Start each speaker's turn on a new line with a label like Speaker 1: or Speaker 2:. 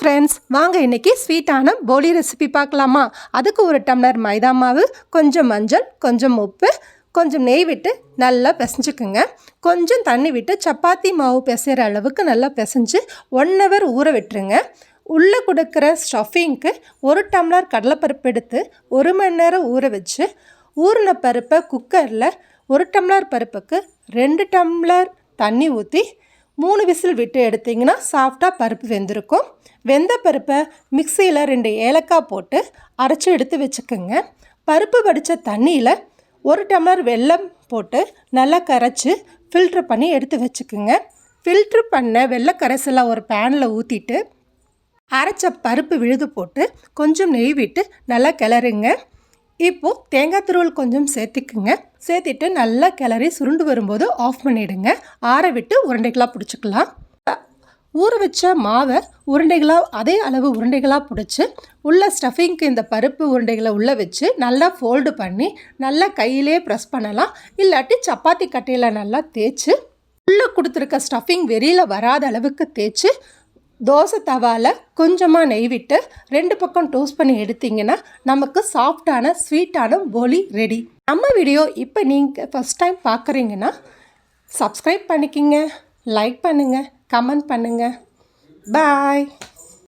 Speaker 1: Friends வாங்க இன்றைக்கி ஸ்வீட்டான போலி ரெசிபி பார்க்கலாமா? அதுக்கு ஒரு டம்ளர் மைதா மாவு கொஞ்சம் மஞ்சள் கொஞ்சம் உப்பு கொஞ்சம் நெய் விட்டு நல்லா பிசைஞ்சுக்குங்க. கொஞ்சம் தண்ணி விட்டு சப்பாத்தி மாவு பிசைகிற அளவுக்கு நல்லா பிசைஞ்சு ஒன் ஹவர் ஊற விட்டுருங்க. உள்ளே கொடுக்குற ஸ்டஃபிங்க்கு ஒரு டம்ளர் கடலைப்பருப்பு எடுத்து ஒரு மணி நேரம் ஊற வச்சு ஊறின பருப்பை குக்கரில் ஒரு டம்ளர் பருப்புக்கு ரெண்டு டம்ளர் தண்ணி ஊற்றி மூணு விசில் விட்டு எடுத்திங்கன்னா சாஃப்டாக பருப்பு வெந்திருக்கும். வெந்த பருப்பை மிக்சியில் ரெண்டு ஏலக்காய் போட்டு அரைச்சி எடுத்து வச்சுக்கோங்க. பருப்பு வடித்த தண்ணியில் ஒரு டம்ளர் வெல்லம் போட்டு நல்லா கரைச்சி ஃபில்ட்ரு பண்ணி எடுத்து வச்சுக்கோங்க. ஃபில்ட்ரு பண்ண வெள்ளை கரைசலை ஒரு பேனில் ஊற்றிட்டு அரைச்ச பருப்பு விழுது போட்டு கொஞ்சம் நெய் விட்டு நல்லா கிளறுங்க. இப்போது தேங்காய் துருவல் கொஞ்சம் சேர்த்துக்குங்க. சேர்த்திட்டு நல்லா கிளறி சுருண்டு வரும்போது ஆஃப் பண்ணிவிடுங்க ஆற விட்டு உருண்டைகளாக பிடிச்சிக்கலாம். ஊற வச்ச மாவை உருண்டைகளாக அதே அளவு உருண்டைகளாக பிடிச்சி உள்ள ஸ்டஃபிங்க்கு இந்த பருப்பு உருண்டைகளை உள்ளே வச்சு நல்லா ஃபோல்டு பண்ணி நல்லா கையிலே ப்ரெஸ் பண்ணலாம். இல்லாட்டி சப்பாத்தி கட்டையில் நல்லா தேய்ச்சி உள்ளே கொடுத்துருக்க ஸ்டஃபிங் வெளியில் வராத அளவுக்கு தேய்ச்சி தோசை தவாவில் கொஞ்சமாக நெய் விட்டு ரெண்டு பக்கம் டோஸ்ட் பண்ணி எடுத்தீங்கன்னா நமக்கு சாஃப்டான ஸ்வீட்டான போலி ரெடி நம்ம வீடியோ இப்போ நீங்கள் ஃபஸ்ட் டைம் பார்க்குறீங்கன்னா சப்ஸ்கிரைப் பண்ணிக்கிங்க லைக் பண்ணுங்கள் கமெண்ட் பண்ணுங்கள் பாய்